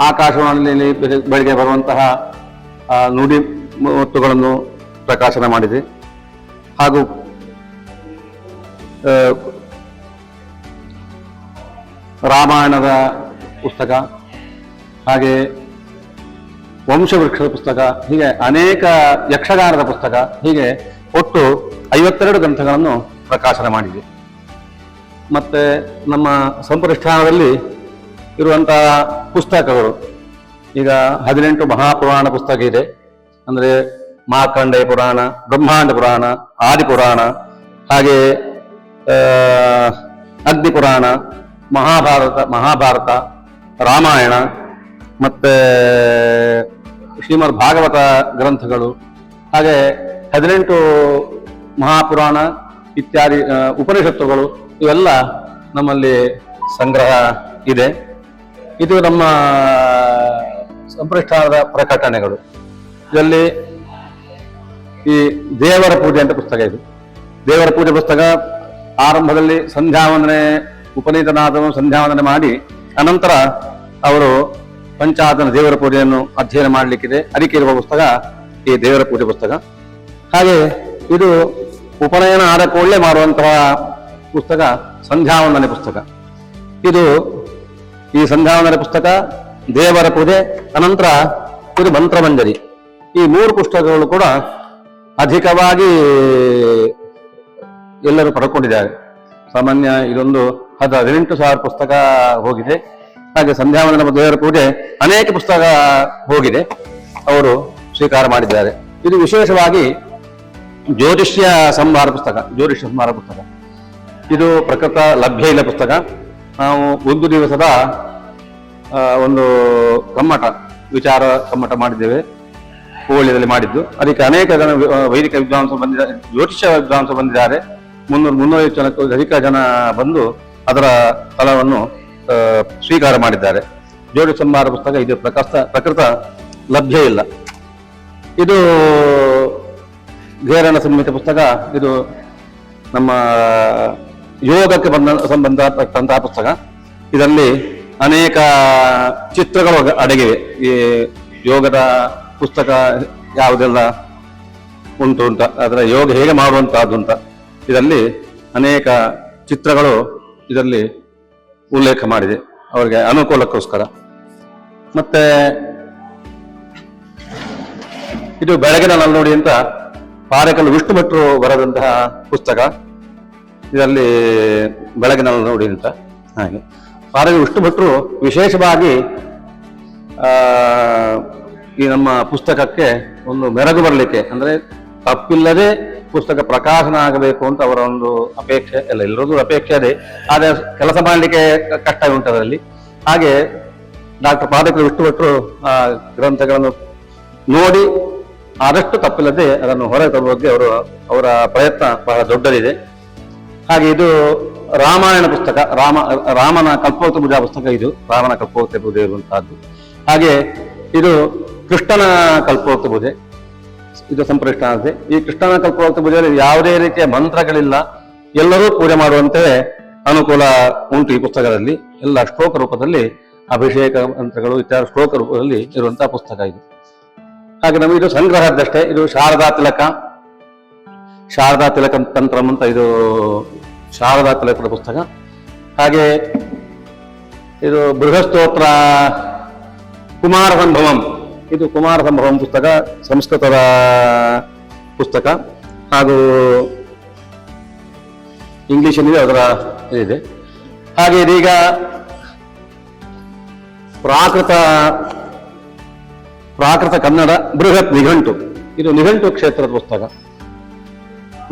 S3: ಆಕಾಶವಾಣಿಯಲ್ಲಿ ಬೆಳ- ಬೆಳಗ್ಗೆ ಬರುವಂತಹ ನುಡಿ ಮುತ್ತುಗಳನ್ನು ಪ್ರಕಾಶನ ಮಾಡಿದೆ. ಹಾಗೂ ರಾಮಾಯಣದ ಪುಸ್ತಕ, ಹಾಗೆ ವಂಶವೃಕ್ಷದ ಪುಸ್ತಕ, ಹೀಗೆ ಅನೇಕ ಯಕ್ಷಗಾನದ ಪುಸ್ತಕ, ಹೀಗೆ ಒಟ್ಟು ಐವತ್ತೆರಡು ಗ್ರಂಥಗಳನ್ನು ಪ್ರಕಾಶನ ಮಾಡಿದೆ. ಮತ್ತೆ ನಮ್ಮ ಸಂಪ್ರಷ್ಠಾನದಲ್ಲಿ ಇರುವಂತಹ ಪುಸ್ತಕಗಳು, ಈಗ ಹದಿನೆಂಟು ಮಹಾಪುರಾಣ ಪುಸ್ತಕ ಇದೆ. ಅಂದ್ರೆ ಮಾರ್ಕಂಡೇಯ ಪುರಾಣ, ಬ್ರಹ್ಮಾಂಡ ಪುರಾಣ, ಆದಿ ಪುರಾಣ, ಹಾಗೆ ಅಗ್ನಿ ಪುರಾಣ, ಮಹಾಭಾರತ ಮಹಾಭಾರತ, ರಾಮಾಯಣ, ಮತ್ತೆ, ಶ್ರೀಮದ್ ಭಾಗವತ ಗ್ರಂಥಗಳು, ಹಾಗೆ ಹದಿನೆಂಟು ಮಹಾಪುರಾಣ ಇತ್ಯಾದಿ ಉಪನಿಷತ್ತುಗಳು, ಇವೆಲ್ಲ ನಮ್ಮಲ್ಲಿ ಸಂಗ್ರಹ ಇದೆ. ಇದು ನಮ್ಮ ಸಂಪ್ರಷ್ಟಾನದ ಪ್ರಕಟಣೆಗಳು. ಇದರಲ್ಲಿ ಈ ದೇವರ ಪೂಜೆ ಅಂತ ಪುಸ್ತಕ ಇದು. ದೇವರ ಪೂಜೆ ಪುಸ್ತಕ ಆರಂಭದಲ್ಲಿ ಸಂಧ್ಯಾವಂದನೆ ಉಪನೀತನಾದನು ಸಂಧ್ಯಾವಂದನೆ ಮಾಡಿ, ಅನಂತರ ಅವರು ಪಂಚಾತನ ದೇವರ ಪೂಜೆಯನ್ನು ಅಧ್ಯಯನ ಮಾಡಲಿಕ್ಕಿದೆ. ಅದಕ್ಕೆ ಇರುವ ಪುಸ್ತಕ ಈ ದೇವರ ಪೂಜೆ ಪುಸ್ತಕ. ಹಾಗೆ ಇದು ಉಪನಯನ ಆದ ಕೂಡಲೇ ಮಾಡುವಂತಹ ಪುಸ್ತಕ ಸಂಧ್ಯಾವಂದನೆ ಪುಸ್ತಕ. ಇದು ಈ ಸಂಧ್ಯಾವಂದನೆ ಪುಸ್ತಕ, ದೇವರ ಪೂಜೆ, ಅನಂತರ ಇದು ಮಂತ್ರಮಂಜರಿ. ಈ ಮೂರು ಪುಸ್ತಕಗಳು ಕೂಡ ಅಧಿಕವಾಗಿ ಎಲ್ಲರೂ ಪಡ್ಕೊಂಡಿದ್ದಾರೆ. ಸಾಮಾನ್ಯ ಇದೊಂದು ಹದ ಹದಿನೆಂಟು ಸಾವಿರ ಪುಸ್ತಕ ಹೋಗಿದೆ. ಹಾಗೆ ಸಂಧ್ಯಾವಂದನ ದೇವರ ಪೂಜೆ ಅನೇಕ ಪುಸ್ತಕ ಹೋಗಿದೆ. ಅವರು ಸ್ವೀಕಾರ ಮಾಡಿದ್ದಾರೆ. ಇದು ವಿಶೇಷವಾಗಿ ಜ್ಯೋತಿಷ್ಯ ಸಂಹಾರ ಪುಸ್ತಕ, ಜ್ಯೋತಿಷ್ಯ ಸಂಹಾರ ಪುಸ್ತಕ. ಇದು ಪ್ರಕೃತ ಲಭ್ಯ ಇಲ್ಲ ಪುಸ್ತಕ. ನಾವು ಒಂದು ದಿವಸದ ಒಂದು ಕಮ್ಮಟ, ವಿಚಾರ ಕಮ್ಮಟ ಮಾಡಿದ್ದೇವೆ. ಹುಬ್ಬಳ್ಳಿಯಲ್ಲಿ ಮಾಡಿದ್ದು. ಅದಕ್ಕೆ ಅನೇಕ ಜನ ವೈದಿಕ ವಿದ್ವಾಂಸರು ಬಂದಿದ್ದಾರೆ, ಜ್ಯೋತಿಷ್ಯ ವಿದ್ವಾಂಸ ಬಂದಿದ್ದಾರೆ. ಮುನ್ನೂರು, ಮುನ್ನೂರೈವತ್ತು ಜನಕ್ಕೂ ಅಧಿಕ ಜನ ಬಂದು ಅದರ ಫಲವನ್ನು ಸ್ವೀಕಾರ ಮಾಡಿದ್ದಾರೆ. ಜೋಡಿ ಸಂಹಾರ ಪುಸ್ತಕ ಇದು ಪ್ರಕೃತ ಪ್ರಕೃತ ಲಭ್ಯ ಇಲ್ಲ. ಇದು ಘೇರಣ ಸಂಹಿತ ಪುಸ್ತಕ, ಇದು ನಮ್ಮ ಯೋಗಕ್ಕೆ ಬಂದ ಸಂಬಂಧಪಟ್ಟಂತಹ ಪುಸ್ತಕ. ಇದರಲ್ಲಿ ಅನೇಕ ಚಿತ್ರಗಳು ಅಡ- ಅಡಗಿವೆ. ಈ ಯೋಗದ ಪುಸ್ತಕ ಯಾವುದೆಲ್ಲ ಉಂಟು ಅಂತ, ಅದರ ಯೋಗ ಹೇಗೆ ಮಾಡುವಂತಹದ್ದು ಅಂತ. ಇದರಲ್ಲಿ ಅನೇಕ ಚಿತ್ರಗಳು ಇದರಲ್ಲಿ ಉಲ್ಲೇಖ ಮಾಡಿದೆ. ಅವರಿಗೆ ಅನುಕೂಲಕ್ಕೋಸ್ಕರ. ಮತ್ತೆ ಇದು ಬೆಳಗಿನ ನೋಡಿ ಅಂತ ಪಾರಕಲ್ ವಿಷ್ಣು ಭಟ್ರು ಬರೆದಂತಹ ಪುಸ್ತಕ. ಇದರಲ್ಲಿ ಬೆಳಗಿನ ನೋಡಿ ಅಂತ. ಹಾಗೆ. ಪಾರಕ ವಿಷ್ಣು ಭಟ್ರು ವಿಶೇಷವಾಗಿ ಈ ನಮ್ಮ ಪುಸ್ತಕಕ್ಕೆ ಒಂದು ಮೆರಗು ಬರಲಿಕ್ಕೆ, ಅಂದ್ರೆ ತಪ್ಪಿಲ್ಲದೆ ಪುಸ್ತಕ ಪ್ರಕಾಶನ ಆಗಬೇಕು ಅಂತ ಅವರ ಒಂದು ಅಪೇಕ್ಷೆ ಅಲ್ಲ ಎಲ್ಲರದ್ದು ಅಪೇಕ್ಷೆ ಅದೇ. ಆದ್ರೆ ಕೆಲಸ ಮಾಡಲಿಕ್ಕೆ ಕಷ್ಟ ಉಂಟು ಅದರಲ್ಲಿ. ಹಾಗೆ ಡಾಕ್ಟರ್ ಪಾದಕರು ಇಷ್ಟು ಭಟ್ರು ಆ ಗ್ರಂಥಗಳನ್ನು ನೋಡಿ ಆದಷ್ಟು ತಪ್ಪಿಲ್ಲದೆ ಅದನ್ನು ಹೊರ ಬಗ್ಗೆ ಅವರು, ಅವರ ಪ್ರಯತ್ನ ಬಹಳ ದೊಡ್ಡದಿದೆ. ಹಾಗೆ ಇದು ರಾಮಾಯಣ ಪುಸ್ತಕ, ರಾಮ, ರಾಮನ ಕಲ್ಪವತ ಪೂಜಾ ಪುಸ್ತಕ ಇದು, ರಾಮನ ಕಲ್ಪವತ ಪೂಜೆ ಇರುವಂತಹದ್ದು ಹಾಗೆ ಇದು ಕೃಷ್ಣನ ಕಲ್ಪವೃತ್ತ ಪೂಜೆ. ಇದು ಸಂಪ್ರಷ್ಟಾನತೆ ಈ ಕೃಷ್ಣನ ಕಲ್ಪವೃತ್ತ ಪೂಜೆಯಲ್ಲಿ ಯಾವುದೇ ರೀತಿಯ ಮಂತ್ರಗಳಿಲ್ಲ. ಎಲ್ಲರೂ ಪೂಜೆ ಮಾಡುವಂತೆ ಅನುಕೂಲ ಉಂಟು ಈ ಪುಸ್ತಕದಲ್ಲಿ. ಎಲ್ಲ ಶ್ಲೋಕ ರೂಪದಲ್ಲಿ ಅಭಿಷೇಕ ಮಂತ್ರಗಳು ಇತ್ಯಾದಿ ಶ್ಲೋಕ ರೂಪದಲ್ಲಿ ಇರುವಂತಹ ಪುಸ್ತಕ ಇದು. ಹಾಗೆ ನಮಗೆ ಇದು ಸಂಗ್ರಹದಷ್ಟೇ ಇದು ಶಾರದಾ ತಿಲಕ. ಶಾರದಾ ತಿಲಕ ತಂತ್ರ ಅಂತ ಇದು ಶಾರದಾ ತಿಲಕದ ಪುಸ್ತಕ. ಹಾಗೆ ಇದು ಬೃಹಸ್ತೋತ್ರ ಕುಮಾರ ಸಂಭವಂ ಇದು ಕುಮಾರ ಸಂಭವಂ ಪುಸ್ತಕ, ಸಂಸ್ಕೃತದ ಪುಸ್ತಕ ಹಾಗೂ ಇಂಗ್ಲಿಷಲ್ಲಿ ಅದರ ಇದಿದೆ. ಹಾಗೆ ಇದೀಗ ಪ್ರಾಕೃತ ಪ್ರಾಕೃತ ಕನ್ನಡ ಬೃಹತ್ ನಿಘಂಟು. ಇದು ನಿಘಂಟು ಕ್ಷೇತ್ರದ ಪುಸ್ತಕ.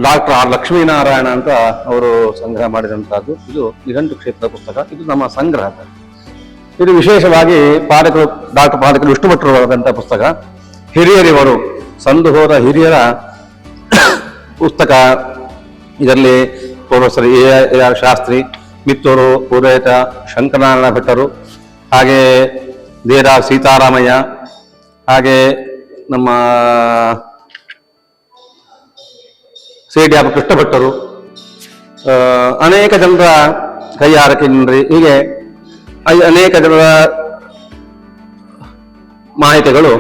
S3: ಡಾಕ್ಟರ್ ಆರ್ ಲಕ್ಷ್ಮೀನಾರಾಯಣ ಅಂತ ಅವರು ಸಂಗ್ರಹ ಮಾಡಿದಂತಹದ್ದು. ಇದು ನಿಘಂಟು ಕ್ಷೇತ್ರದ ಪುಸ್ತಕ. ಇದು ನಮ್ಮ ಸಂಗ್ರಹ ಇದು ವಿಶೇಷವಾಗಿ ಪಾದಕರು ಡಾಕ್ಟರ್ ಪಾದಕರು ವಿಷ್ಣು ಭಟ್ರು ಬರೆದಂತಹ ಪುಸ್ತಕ. ಹಿರಿಯರಿವರು, ಸಂದು ಹೋದ ಹಿರಿಯರ ಪುಸ್ತಕ. ಇದರಲ್ಲಿ professor A R Shastri, Mittur ಪೂರೈತ Shankaranarayana ಭಟ್ಟರು, ಹಾಗೆ ದೇರ ಸೀತಾರಾಮಯ್ಯ, ಹಾಗೆ ನಮ್ಮ ಸೇಡಿಯಾಪ ಕೃಷ್ಣ ಭಟ್ಟರು. ಅನೇಕ ಜನರ ಜನರಿ ಹೀಗೆ ಅನೇಕ ಜನರ ಮಾಹಿತಿಗಳು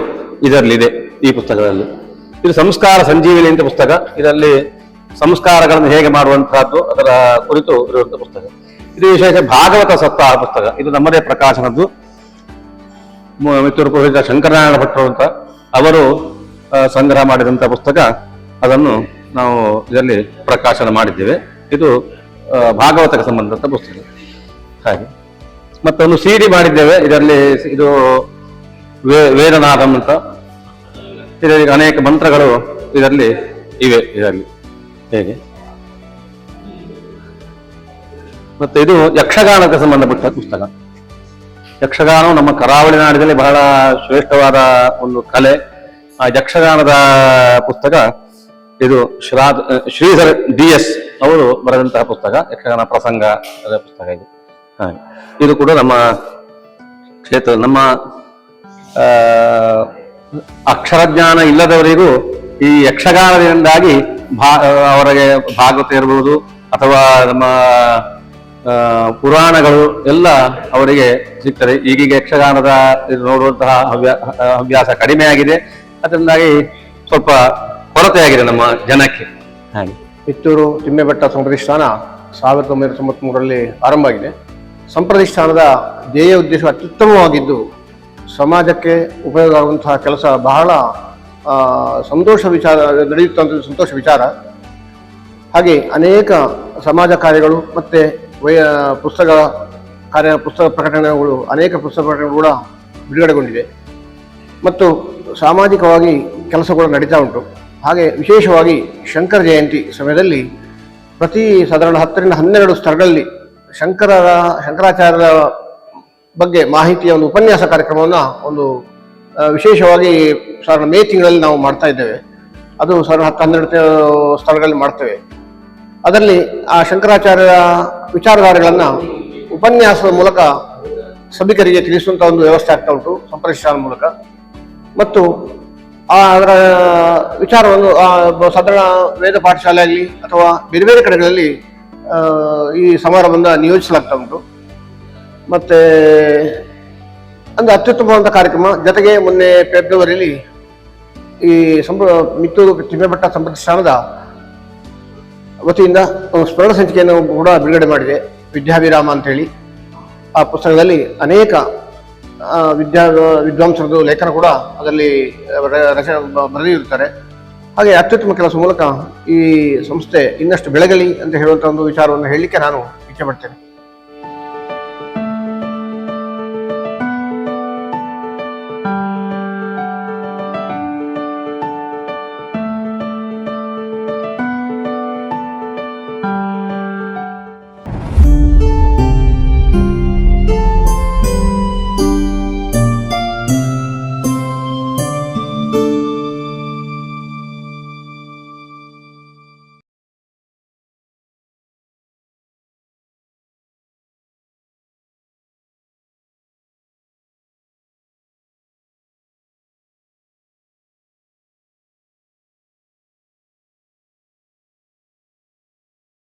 S3: ಇದರಲ್ಲಿದೆ ಈ ಪುಸ್ತಕದಲ್ಲಿ ಇದು ಸಂಸ್ಕಾರ ಸಂಜೀವಿನಿ ಅಂತ ಪುಸ್ತಕ. ಇದರಲ್ಲಿ ಸಂಸ್ಕಾರಗಳನ್ನು ಹೇಗೆ ಮಾಡುವಂತಹದ್ದು ಅದರ ಕುರಿತು ಇರುವಂತಹ ಪುಸ್ತಕ. ಇದು ವಿಶೇಷ ಭಾಗವತ ಸಪ್ತಾಹ ಪುಸ್ತಕ. ಇದು ನಮ್ಮದೇ ಪ್ರಕಾಶನದ್ದು. ಮಿತ್ರ ಪುರೋಹಿತ ಶಂಕರನಾರಾಯಣ ಭಟ್ರು ಅಂತ ಅವರು ಸಂಗ್ರಹ ಮಾಡಿದಂಥ ಪುಸ್ತಕ. ಅದನ್ನು ನಾವು ಇದರಲ್ಲಿ ಪ್ರಕಾಶನ ಮಾಡಿದ್ದೇವೆ. ಇದು ಭಾಗವತಕ್ಕೆ ಸಂಬಂಧಪಟ್ಟ ಪುಸ್ತಕ. ಹಾಗೆ. ಮತ್ತೊಂದು ಸಿ ಡಿ ಮಾಡಿದ್ದೇವೆ. ಇದರಲ್ಲಿ ಇದು ವೇದನಾದಂ ಅಂತ. ಇದರಲ್ಲಿ ಅನೇಕ ಮಂತ್ರಗಳು ಇದರಲ್ಲಿ ಇವೆ, ಇದರಲ್ಲಿ. ಹೇಗೆ? ಮತ್ತೆ ಇದು ಯಕ್ಷಗಾನಕ್ಕೆ ಸಂಬಂಧಪಟ್ಟ ಪುಸ್ತಕ. ಯಕ್ಷಗಾನವು ನಮ್ಮ ಕರಾವಳಿ ನಾಡಿನಲ್ಲಿ ಬಹಳ ಶ್ರೇಷ್ಠವಾದ ಒಂದು ಕಲೆ. ಆ ಯಕ್ಷಗಾನದ ಪುಸ್ತಕ ಇದು ಶ್ರಾ ಶ್ರೀಧರ್ ಡಿ ಎಸ್ ಅವರು ಬರೆದಂತಹ ಪುಸ್ತಕ, ಯಕ್ಷಗಾನ ಪ್ರಸಂಗ ಪುಸ್ತಕ ಇದು. ಇದು ಕೂಡ ನಮ್ಮ ಕ್ಷೇತ್ರ, ನಮ್ಮ ಅಕ್ಷರಜ್ಞಾನ ಇಲ್ಲದವರಿಗೂ ಈ ಯಕ್ಷಗಾನದಿಂದಾಗಿ ಭಾ, ಅವರಿಗೆ ಭಾಗವತ ಇರಬಹುದು ಅಥವಾ ನಮ್ಮ ಪುರಾಣಗಳು ಎಲ್ಲ ಅವರಿಗೆ ಸಿಗ್ತದೆ. ಈಗೀಗ ಯಕ್ಷಗಾನದ ನೋಡುವಂತಹ ಹವ್ಯಾ, ಹವ್ಯಾಸ ಕಡಿಮೆ ಆಗಿದೆ. ಅದರಿಂದಾಗಿ ಸ್ವಲ್ಪ ಕೊರತೆಯಾಗಿದೆ ನಮ್ಮ ಜನಕ್ಕೆ. ಹಾಗೆ.
S4: ಕಿತ್ತೂರು ತಿಮ್ಮೆಬೆಟ್ಟ ಸಂಪ್ರತಿಷ್ಠಾನ ಸಾವಿರದ ಒಂಬೈನೂರ ತೊಂಬತ್ಮೂರರಲ್ಲಿ ಆರಂಭ ಆಗಿದೆ. ಸಂಪ್ರತಿಷ್ಠಾನದ ಧ್ಯೇಯ ಉದ್ದೇಶ ಅತ್ಯುತ್ತಮವಾಗಿದ್ದು, ಸಮಾಜಕ್ಕೆ ಉಪಯೋಗ ಆಗುವಂತಹ ಕೆಲಸ ಬಹಳ ಸಂತೋಷ ವಿಚಾರ ನಡೆಯುತ್ತಂಥ ಸಂತೋಷ ವಿಚಾರ. ಹಾಗೆ ಅನೇಕ ಸಮಾಜ ಕಾರ್ಯಗಳು ಮತ್ತು ವಯ ಪುಸ್ತಕ ಕಾರ್ಯ, ಪುಸ್ತಕ ಪ್ರಕಟಣೆಗಳು, ಅನೇಕ ಪುಸ್ತಕ ಪ್ರಕಟಣೆಗಳು ಕೂಡ ಬಿಡುಗಡೆಗೊಂಡಿವೆ ಮತ್ತು ಸಾಮಾಜಿಕವಾಗಿ ಕೆಲಸ ಕೂಡ ನಡೀತಾ ಉಂಟು. ಹಾಗೆ ವಿಶೇಷವಾಗಿ ಶಂಕರ ಜಯಂತಿ ಸಮಯದಲ್ಲಿ ಪ್ರತಿ ಸಾಧಾರಣ ಹತ್ತರಿಂದ ಹನ್ನೆರಡು ಸ್ಥಳಗಳಲ್ಲಿ ಶಂಕರರ, ಶಂಕರಾಚಾರ್ಯರ ಬಗ್ಗೆ ಮಾಹಿತಿಯ ಒಂದು ಉಪನ್ಯಾಸ ಕಾರ್ಯಕ್ರಮವನ್ನು ಒಂದು ವಿಶೇಷವಾಗಿ ಸಾವಿರದ ಮೇ ತಿಂಗಳಲ್ಲಿ ನಾವು ಮಾಡ್ತಾ ಇದ್ದೇವೆ. ಅದು ಸಾವಿರದ ಹತ್ತು ಹನ್ನೆರಡು ಸ್ಥಳಗಳಲ್ಲಿ ಮಾಡ್ತೇವೆ. ಅದರಲ್ಲಿ ಆ ಶಂಕರಾಚಾರ್ಯರ ವಿಚಾರಧಾರೆಗಳನ್ನು ಉಪನ್ಯಾಸದ ಮೂಲಕ ಸಭಿಕರಿಗೆ ತಿಳಿಸುವಂಥ ಒಂದು ವ್ಯವಸ್ಥೆ ಆಗ್ತಾ ಉಂಟು ಸಂಪ್ರದಿಷ್ಟಾನ ಮೂಲಕ. ಮತ್ತು ಆ, ಅದರ ವಿಚಾರವನ್ನು ಸಾಧಾರಣ ವೇದ ಪಾಠಶಾಲೆಯಲ್ಲಿ ಅಥವಾ ಬೇರೆ ಬೇರೆ ಕಡೆಗಳಲ್ಲಿ ಈ ಸಮಾರಂಭದ ನಿಯೋಜಿಸಲಾಗ್ತಾ ಉಂಟು. ಮತ್ತೆ ಒಂದು ಅತ್ಯುತ್ತಮವಾದ ಕಾರ್ಯಕ್ರಮ. ಜೊತೆಗೆ ಮೊನ್ನೆ ಫೆಬ್ರವರಿಯಲ್ಲಿ ಈ ಸಂಪ್ರ ಮಿತ್ತೂರು ತಿಮ್ಮೆಬೆಟ್ಟ ಸಂಪ್ರತಿಷ್ಠಾನದ ವತಿಯಿಂದ ಸ್ಮರಣ ಸಂಚಿಕೆಯನ್ನು ಕೂಡ ಬಿಡುಗಡೆ ಮಾಡಿದೆ. ವಿದ್ಯಾಭಿರಾಮ ಅಂತೇಳಿ. ಆ ಪುಸ್ತಕದಲ್ಲಿ ಅನೇಕ ವಿದ್ಯಾ, ವಿದ್ವಾಂಸರದ್ದು ಲೇಖನ ಕೂಡ ಅದರಲ್ಲಿ ರಚನೆ ಬರೆದಿರುತ್ತಾರೆ. ಹಾಗೆ ಅತ್ಯುತ್ತಮ ಕೆಲಸ ಮೂಲಕ ಈ ಸಂಸ್ಥೆ ಇನ್ನಷ್ಟು ಬೆಳಗಲಿ ಅಂತ ಹೇಳುವಂಥ ಒಂದು ವಿಚಾರವನ್ನು ಹೇಳಲಿಕ್ಕೆ ನಾನು ಇಚ್ಛೆ ಪಡ್ತೇನೆ.